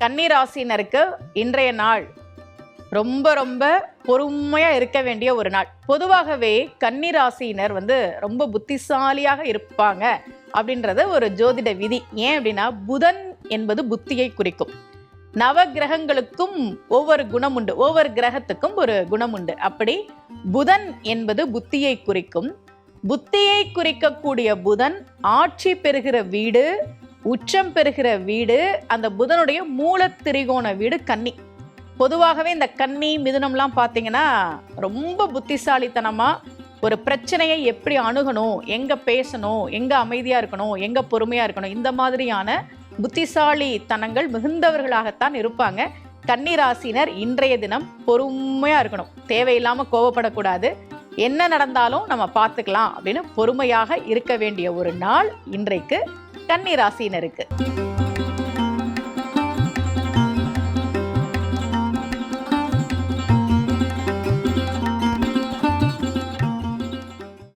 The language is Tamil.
கன்னிராசினருக்கு இன்றைய நாள் ரொம்ப ரொம்ப பொறுமையாக இருக்க வேண்டிய ஒரு நாள். பொதுவாகவே கன்னிராசினர் வந்து ரொம்ப புத்திசாலியாக இருப்பாங்க அப்படின்றது ஒரு ஜோதிட விதி. ஏன் அப்படின்னா புதன் என்பது புத்தியை குறிக்கும். நவ கிரகங்களுக்கும் ஒவ்வொரு குணம் உண்டு. ஒவ்வொரு கிரகத்துக்கும் ஒரு குணம் உண்டு. அப்படி புதன் என்பது புத்தியை குறிக்கும். புத்தியை குறிக்கக்கூடிய புதன் ஆட்சி பெறுகிற வீடு உச்சம் பெறுகிற வீடு அந்த புதனுடைய மூலத்திரிகோண வீடு கன்னி. பொதுவாகவே இந்த கன்னி மிதுனம்லாம் பார்த்தீங்கன்னா ரொம்ப புத்திசாலித்தனமாக ஒரு பிரச்சனையை எப்படி அணுகணும் எங்கே பேசணும் எங்கே அமைதியாக இருக்கணும் எங்கே பொறுமையாக இருக்கணும் இந்த மாதிரியான புத்திசாலித்தனங்கள் மிகுந்தவர்களாகத்தான் இருப்பாங்க. கன்னிராசினர் இன்றைய தினம் பொறுமையாக இருக்கணும். தேவையில்லாமல் கோவப்படக்கூடாது. என்ன நடந்தாலும் நம்ம பார்த்துக்கலாம் அப்படின்னு பொறுமையாக இருக்க வேண்டிய ஒரு நாள் இன்றைக்கு கன்னிராசினருக்கு